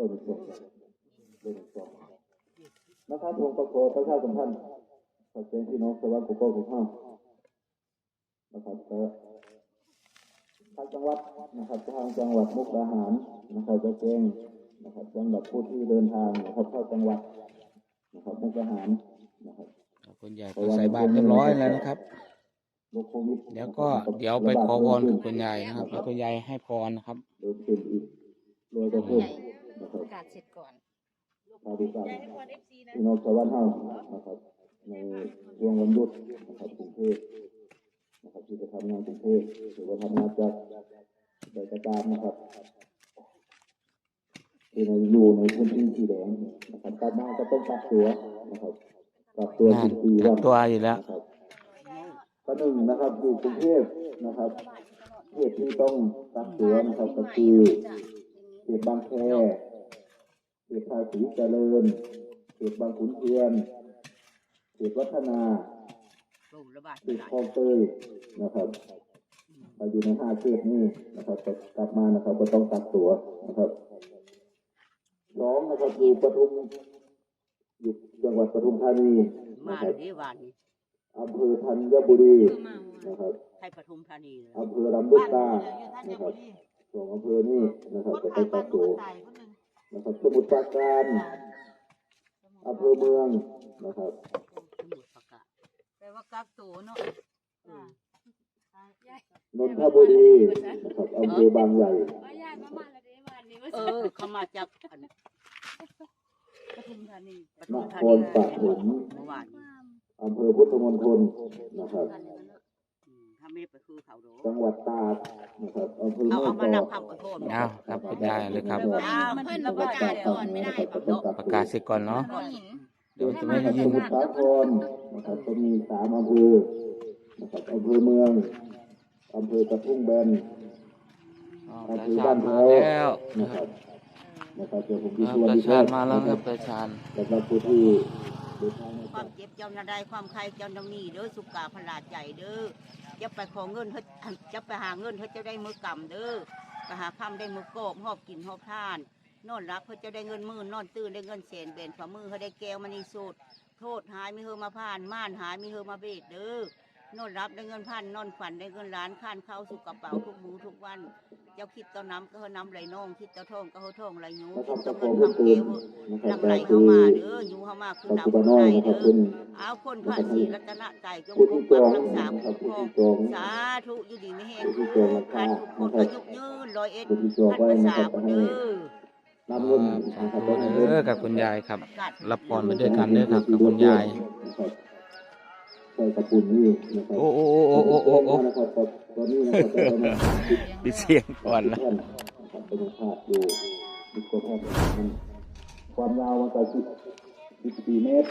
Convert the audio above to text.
ก็เป็นส่วนเป็นส่วนนะครับผมก็ขอประชาสัมพันธ์ขอเชิญพี่น้องสวัสดิ์กุโก้ทุกท่านนะครับเอ่อทางจังหวัดนะครับทางจังหวัดมุกดาหารนะครับจะแจ้งนะครับสำหรับผู้ที่เดินทางนะครับเข้าจังหวัดนะครับมุกดาหารนะครับคุณยายก็ใส่บาตรเรียบร้อยแล้วนะครับโรคโควิดเดี๋ยวก็เดี๋ยวไปขอพรกับคุณยายนะครับแล้วคุณยายให้พรนะครับโดยเป็นอีกโดยกระพุ่มนะครับ ประกาศเสร็จก่อนชาวดีกันพี่น้องชาวบ้านเฮานะครับ ในช่วงวันหยุดนะครับกรุงเทพนะครับที่จะทำงานกรุงเทพหรือว่าทำงานจากใดก็ตามนะครับที่ในอยู่ในพื้นที่สีแดงนะครับกลับมาก็ต้องกักตัวนะครับกักตัวนั่น14กัวักนตัวอยู่แล้วนะครับก็หนึ่งนะครับอยู่กรุงเทพนะครับเขตที่ต้องกักตัวนะครับก็คือเขตบางแค เขตภาษีเจริญเขตบางขุนเทียนเขตวัฒนาโรคระบาดเขตคลองเตยนะครับเราอยู่ในห้าเขตนี้นะครับก็กลับมานะครับก็ต้องกักตัวนะครับสองนะครับอยู่ปทุมอยู่จังหวัดปทุมธานีมานะครับดีวานนี้อำเภอธัญบุรีนะครับไทยปทุมธานีเลยอำเภอลำลูกกานะครับสองอำเภอนี้นะครับจะไปกักตัว นะครับสมุทรปราการอำเภอเมืองนะครับสมุดประกาศแปลว่ากักตัวเนาะนนทบุรีนะครับอำเภอบางใหญ่เออเขามาจากอันปทุมธานีปนทุมคธารนีปฐมเมื่อวานนี้อำเภอพุทธมณฑลนะครับอืมถ้าไม่ได้ไปคือเขาโดจังหวัดตาก นะครับอำเภอเอาแม่เอาสมาอดนำคำขอโทษเอาครับคุณยายเลยครับอ้าวเพิ่นประกาศก่อนไม่ได้ประกาศเสร็จก่อนเนาะบ่เห็นเดี๋ยวจะไม่สได้ยินมุทรสาครนะครับก็มีสามอำเภอนะครับอำเภอเมืองอำเภอกระทุ่งแบนอ๋อตาชาญมาแล้วนะนะคครัรับบนะครับเดี๋ยวผมมีอ่าส่วนตาที่ชาญมาแล้วครับตาชาญ สำหรับผู้ที่เดินทางมา ความเจ็บเจ้านาได้ความใครเจ้านามีเด้อสุกาพลาดใจเด้อจะไปขอเงินเขาจะไปหาเงินเขาจะได้มือกำเด้อไปหาคำได้มือโกบหอบกินหอบทาน นอนรับเขาจะได้เงินมื่นนอนตื่นได้เงินเสนเบนฝ่ามือเขาได้แก้วมันีสูตรโทษหายไม่เฮอมาผ่านม่านหายไม่เฮอมาเบ็ดเด้อ นอนรับได้เงินพันนอนฝันได้เงินล้านข้านเข้าสู่กระเป๋าทุกมือทุกวัน เจ้าคิดต่อน้ำก็เฮาน้ำไหลนองคิดต่อทองก็เฮาทองไหลยูคิดต่อเงินคำเกวนำไหลเข้ามาเด้ออยู่เข้ามาคือน้ำจุบับุนญน้อยใจนเด้อเอาคนพระศรีรัตนใจจงผู้ปที่กจปักองรักษานะครับคุ้มผู้ครองที่จองสาธุอยู่ดีไม่แห้งผู้ทุที่กจองราท่าคนทุกคนนะคอารับยุกยืนร้อยเอ็ดผู้ที่จองท่านภาษาครับบุให้เด้อนำเงินนะครับเออกับคุณยายครับ รับพรไปด้วยกันเด้อครับกับคุณยาย ส่กระปุนนี่นะครับโอ้โอ้โอ้โอ้โอ้โอ้นะครับตอนนี้นะครับจะมาปิดเสียงก่อนนะครับเป็นภาพดูดิโก้แทย์ความยาวมันก็สิบ14เมตร